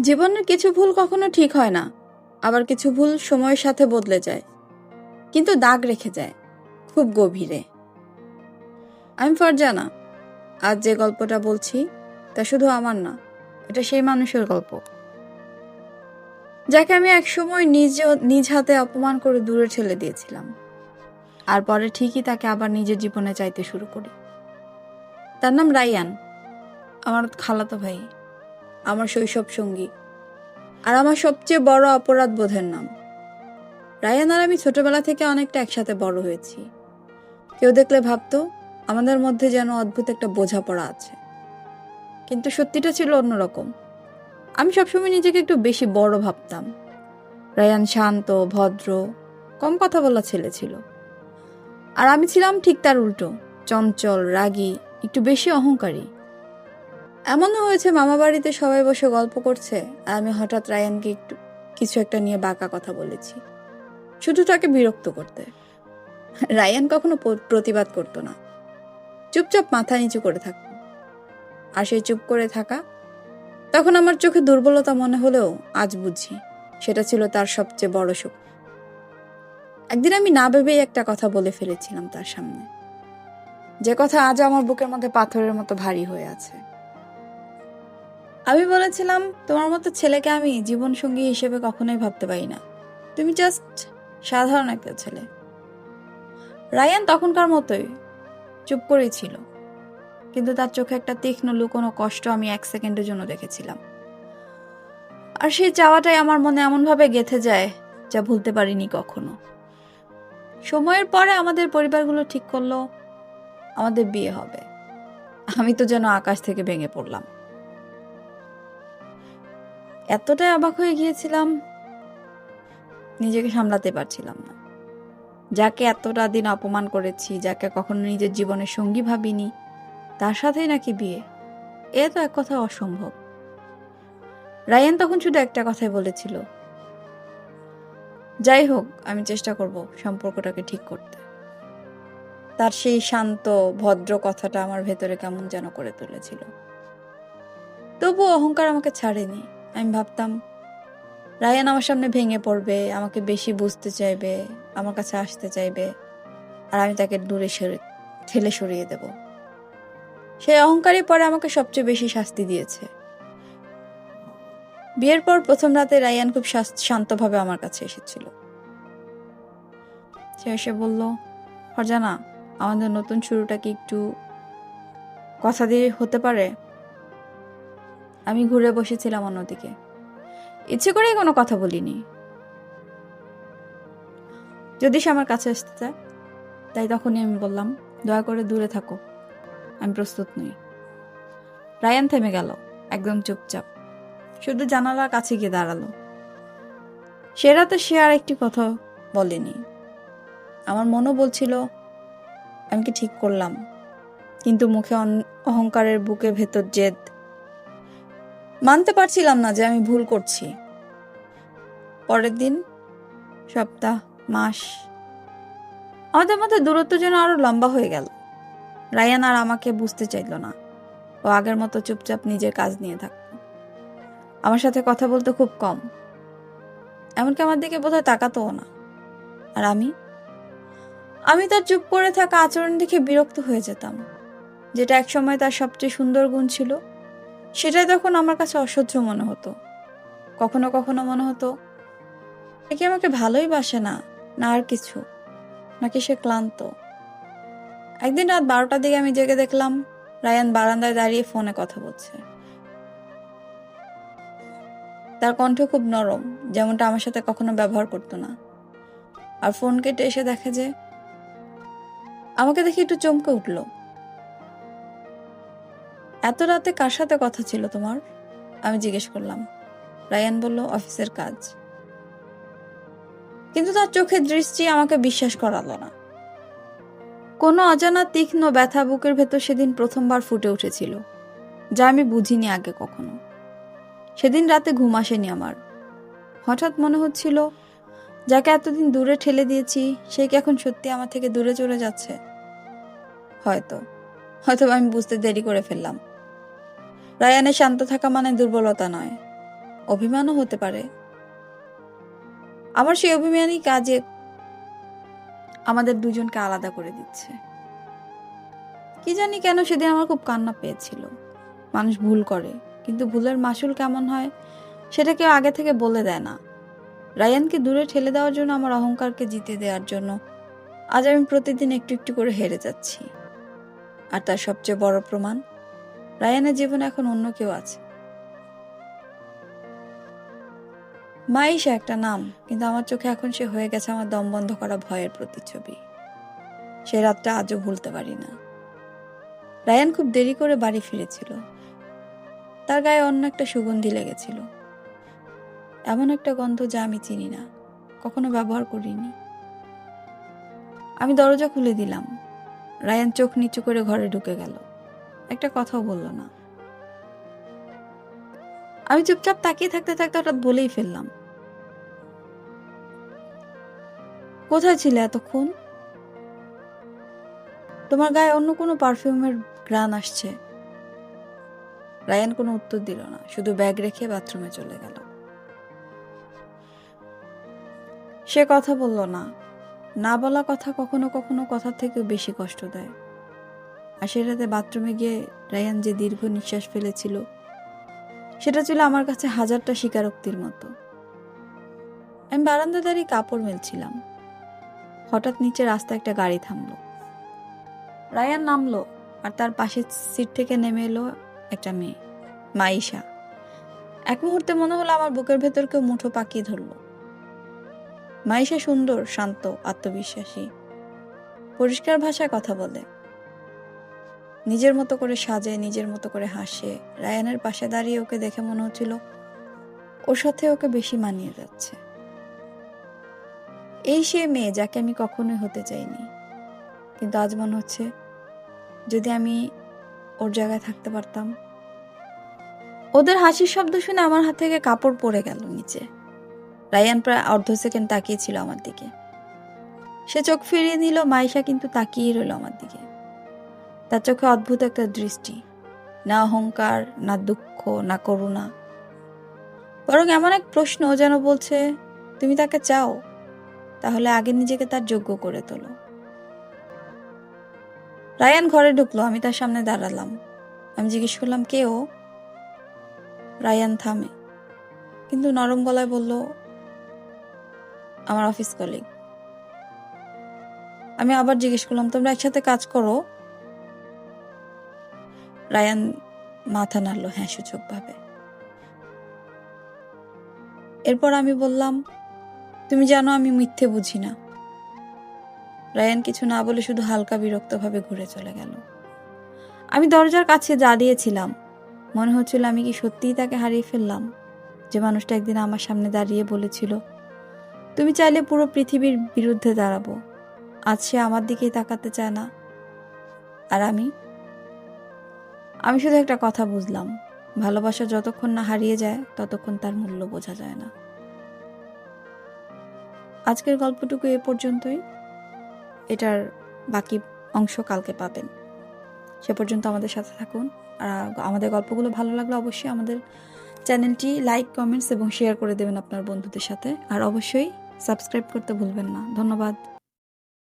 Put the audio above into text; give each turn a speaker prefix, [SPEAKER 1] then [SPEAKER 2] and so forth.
[SPEAKER 1] জীবনের কিছু ভুল কখনো ঠিক হয় না, আবার কিছু ভুল সময়ের সাথে বদলে যায়, কিন্তু দাগ রেখে যায়, খুব গভীরে। আমি ফারজানা আজ যে গল্পটা বলছি, তা শুধু আমার না, এটা সেই মানুষের গল্প। যাকে আমি একসময় নিজ নিজ হাতে অপমান করে দূরে ঠেলে দিয়েছিলাম। আর পরে ঠিকই তাকে আবার নিজের জীবনে চাইতে শুরু করি। তার নাম রায়ান, আমার খালাতো ভাই। আমার শৈশব সঙ্গী। আর আমার সবচেয়ে বড় অপরাধ বোধের নাম। রায়ান আর আমি ছোটবেলা থেকে অনেকটা একসাথে বড় হয়েছি। কেউ দেখলে ভাবতো, আমাদের মধ্যে যেন অদ্ভুত একটা বোঝাপড়া আছে। কিন্তু সত্যিটা ছিল অন্যরকম। আমি সবসময় নিজেকে একটু বেশি বড় ভাবতাম। রায়ান শান্ত, ভদ্র, কম কথা বলা ছেলে ছিল। আর আমি ছিলাম ঠিক তার উল্টো, চঞ্চল, রাগী, একটু বেশি অহংকারী। এমনও হয়েছে মামা বাড়িতে সবাই বসে গল্প করছে, আর আমি হঠাৎ রায়ানকে একটু, কিছু একটা নিয়ে বাঁকা কথা বলেছি। শুধু তাকে বিরক্ত করতে। রায়ান কখনো প্রতিবাদ করতো না। চুপচাপ মাথা নিচু করে থাকতো। আর সেই চুপ করে থাকা, তখন আমার চোখে দুর্বলতা মনে হলেও আজ বুঝি, সেটা ছিল তার সবচেয়ে বড় সুখ একদিন আমি না ভেবেই একটা কথা বলে ফেলেছিলাম তার সামনে। যে কথা আজ আমার বুকের মধ্যে পাথরের মতো ভারী হয়ে আছে। আমি বলেছিলাম, তোমার মতো ছেলেকে আমি জীবন সঙ্গী হিসেবে কখনোই ভাবতে পারি না। তুমি জাস্ট সাধারণ একটা ছেলে। রায়ান তখনকার মতোই চুপ করেই ছিল। কিন্তু তার চোখে একটা তীক্ষ্ণ লুকোনো কষ্ট আমি এক সেকেন্ডের জন্য দেখেছিলাম। আর সেই চাওয়াটাই আমার মনে এমনভাবে গেথে যায় যা ভুলতে পারিনি কখনো। সময়ের পরে আমাদের পরিবারগুলো ঠিক করল, আমাদের বিয়ে হবে। আমি তো যেন আকাশ থেকে ভেঙে পড়লাম। এতটাই অবাক হয়ে গিয়েছিলাম, নিজেকে সামলাতে পারছিলাম না। যাকে এতটা দিন অপমান করেছি, যাকে কখনো নিজের জীবনের সঙ্গী ভাবিনি, তার সাথেই নাকি বিয়ে? এ তো এক কথা অসম্ভব। রায়ান তখন শুধু একটা কথাই বলেছিল, যাই হোক, আমি চেষ্টা করব সম্পর্কটাকে ঠিক করতে। তার সেই শান্ত, ভদ্র কথাটা আমার ভেতরে কেমন যেন করে তুলেছিল। তবু অহংকার আমাকে ছাড়েনি। আমি ভাবতাম, রায়ান আমার সামনে ভেঙে পড়বে, আমাকে বেশি বুঝতে চাইবে, আমার কাছে আসতে চাইবে, আর আমি তাকে দূরে সরে, ঠেলে সরিয়ে দেব। সেই অহংকারই পরে আমাকে সবচেয়ে বেশি শাস্তি দিয়েছে। বিয়ের পর প্রথম রাতে রায়ান খুব শান্তভাবে আমার কাছে এসেছিল। সে এসে বলল, ফরজানা, আমাদের নতুন শুরুটা কি একটু কথা দিয়ে হতে পারে? আমি ঘুরে বসেছিলাম অন্যদিকে। ইচ্ছে করেই কোনো কথা বলিনি। যদি সে আমার কাছে আসতে চায়, তাই তখনই আমি বললাম, দয়া করে দূরে থাকো, আমি প্রস্তুত নই। রায়ান থেমে গেল, একদম চুপচাপ। শুধু জানালার কাছে গিয়ে দাঁড়াল। সে রাতে সে আর একটি কথা বলেনি। আমার মনও বলছিল, আমি কি ঠিক করলাম? কিন্তু মুখে অহংকারের বুকে ভেতর জেদ মানতে পারছিলাম না যে আমি ভুল করছি। পরের দিন, সপ্তাহ, মাস, আমাদের মধ্যে দূরত্ব যেন আরও লম্বা হয়ে গেল। রায়ান আর আমাকে বুঝতে চাইল না। ও আগের মতো চুপচাপ নিজের কাজ নিয়ে থাকতো। আমার সাথে কথা বলতে খুব কম। এমনকি আমার দিকে বোধহয় তাকাতোও না। আর আমি? আমি তার চুপ করে থাকা আচরণ দেখে বিরক্ত হয়ে যেতাম, যেটা একসময় তার সবচেয়ে সুন্দর গুণ ছিল। সেটাই তখন আমার কাছে অসহ্য মনে হতো। কখনো কখনো মনে হতো, এ কি আমাকে ভালোই বাসে না? না আর কিছু। নাকি সে ক্লান্ত? একদিন রাত বারোটার দিকে আমি জেগে দেখলাম, রায়ান বারান্দায় দাঁড়িয়ে ফোনে কথা বলছে। তার কণ্ঠ খুব নরম, যেমনটা আমার সাথে কখনো ব্যবহার করতো না। আর ফোন কেটে এসে দেখে যে, আমাকে দেখে একটু চমকে উঠল। এত রাতে কার সাথে কথা ছিল তোমার? আমি জিজ্ঞেস করলাম। রায়ান বলল, অফিসের কাজ। কিন্তু তার চোখের দৃষ্টি আমাকে বিশ্বাস করালো না। কোনো অজানা তীক্ষ্ণ ব্যথা বুকের ভেতর সেদিন প্রথমবার ফুটে উঠেছিল, যা আমি বুঝিনি আগে কখনো। সেদিন রাতে ঘুম আসেনি আমার। হঠাৎ মনে হচ্ছিল, যাকে এতদিন দূরে ঠেলে দিয়েছি, সে কি এখন সত্যি আমার থেকে দূরে চলে যাচ্ছে? হয়তো। হয়তো আমি বুঝতে দেরি করে ফেললাম। রায়ানের শান্ত থাকা মানে দুর্বলতা নয়, অভিমানও হতে পারে। আমার সেই অভিমানই কাজে আমাদের দুজনকে আলাদা করে দিচ্ছে। কি জানি কেন সেদিন আমার খুব কান্না পেয়েছিল। মানুষ ভুল করে, কিন্তু ভুলের মাসুল কেমন হয় সেটা কেউ আগে থেকে বলে দেয় না। রায়ানকে দূরে ঠেলে দেওয়ার জন্য আমার অহংকারকে জিতে দেওয়ার জন্য আজ আমি প্রতিদিন একটু একটু করে হেরে যাচ্ছি। আর তার সবচেয়ে বড় প্রমাণ রায়ানের জীবনে এখন অন্য কেউ আছে। মাইশা একটা নাম, কিন্তু আমার চোখে এখন সে হয়ে গেছে আমার দম বন্ধ করা ভয়ের প্রতিচ্ছবি। সে রাতটা আজও ভুলতে পারি না। রায়ান খুব দেরি করে বাড়ি ফিরেছিল। তার গায়ে অন্য একটা সুগন্ধি লেগেছিল। এমন একটা গন্ধ যা আমি চিনি না, কখনো ব্যবহার করিনি। আমি দরজা খুলে দিলাম। রায়ান চোখ নিচু করে ঘরে ঢুকে গেল। একটা কথাও বলল না। আমি চুপচাপ তাকিয়ে থাকতে থাকতে হঠাৎ বলেই ফেললাম। কোথায় ছিলে এতক্ষণ? তোমার গায়ে অন্য কোনো পারফিউমের গ্রান আসছে? রায়ান কোনো উত্তর দিল না, শুধু ব্যাগ রেখে বাথরুমে চলে গেল। সে কথা বলল না। না বলা কথা কখনো কখনো কথার থেকেও বেশি কষ্ট দেয়। আর সে রাতে বাথরুমে গিয়ে রায়ান যে দীর্ঘ নিঃশ্বাস ফেলেছিল, সেটা ছিল আমার কাছে হাজারটা স্বীকারোক্তির মতো। আমি বারান্দা দাঁড়িয়ে কাপড় মেলছিলাম। হঠাৎ নিচে রাস্তায় একটা গাড়ি থামলো। রায়ান নামলো আর তার পাশের সিট থেকে নেমে এলো একটা মেয়ে, মাইশা। এক মুহূর্তে মনে হলো আমার বুকের ভেতর কেউ মুঠো পাকিয়ে ধরলো। মাইশা সুন্দর, শান্ত, আত্মবিশ্বাসী। পরিষ্কার ভাষায় কথা বলে। নিজের মতো করে সাজে, নিজের মতো করে হাসে। রায়ানের পাশে দাঁড়িয়ে ওকে দেখে মনে হচ্ছিল ওর সাথে ওকে বেশি মানিয়ে যাচ্ছে। এই সে মেয়ে যাকে আমি কখনোই হতে চাইনি। কিন্তু আজ মনে হচ্ছে যদি আমি ওর জায়গায় থাকতে পারতাম। ওদের হাসির শব্দ শুনে আমার হাত থেকে কাপড় পড়ে গেল নিচে। রায়ান প্রায় অর্ধ সেকেন্ড তাকিয়েছিল আমার দিকে। সে চোখ ফিরিয়ে নিল, মাইশা কিন্তু তাকিয়ে রইল আমার দিকে। তার চোখে অদ্ভুত একটা দৃষ্টি। না অহংকার, না দুঃখ, না করুণা। বরং এমন এক প্রশ্ন যেন বলছে, তুমি তাকে চাও, তাহলে আগে নিজেকে তার যোগ্য করে তোলো। রায়ান ঘরে ঢুকলো, আমি তার সামনে দাঁড়ালাম। আমি জিজ্ঞেস করলাম, কে ও? রায়ান থামে, কিন্তু নরম গলায় বলল, আমার অফিস কলিগ। আমি আবার জিজ্ঞেস করলাম, তোমরা একসাথে কাজ করো? রায়ান মাথা নাড়ল হ্যাঁ সূচকভাবে। এরপর আমি বললাম, তুমি জানো আমি মিথ্যে বুঝি না। রায়ান কিছু না বলে শুধু হালকা বিরক্তভাবে ঘুরে চলে গেল। আমি দরজার কাছে দাঁড়িয়েছিলাম মনে হচ্ছিল আমি কি সত্যিই তাকে হারিয়ে ফেললাম। যে মানুষটা একদিন আমার সামনে দাঁড়িয়ে বলেছিল, তুমি চাইলে পুরো পৃথিবীর বিরুদ্ধে দাঁড়াবো। আজ সে আমার দিকেই তাকাতে চায় না। আর আমি আমি শুধু একটা কথা বুঝলাম। ভালোবাসা যতক্ষণ না হারিয়ে যায়, ততক্ষণ তার মূল্য বোঝা যায় না। আজকের গল্পটুকু এ পর্যন্তই। এটার বাকি অংশ কালকে পাবেন। সে পর্যন্ত আমাদের সাথে থাকুন। আর আমাদের গল্পগুলো ভালো লাগলে অবশ্যই আমাদের চ্যানেলটি লাইক, কমেন্টস এবং শেয়ার করে দেবেন আপনার বন্ধুদের সাথে। আর অবশ্যই সাবস্ক্রাইব করতে ভুলবেন না। ধন্যবাদ।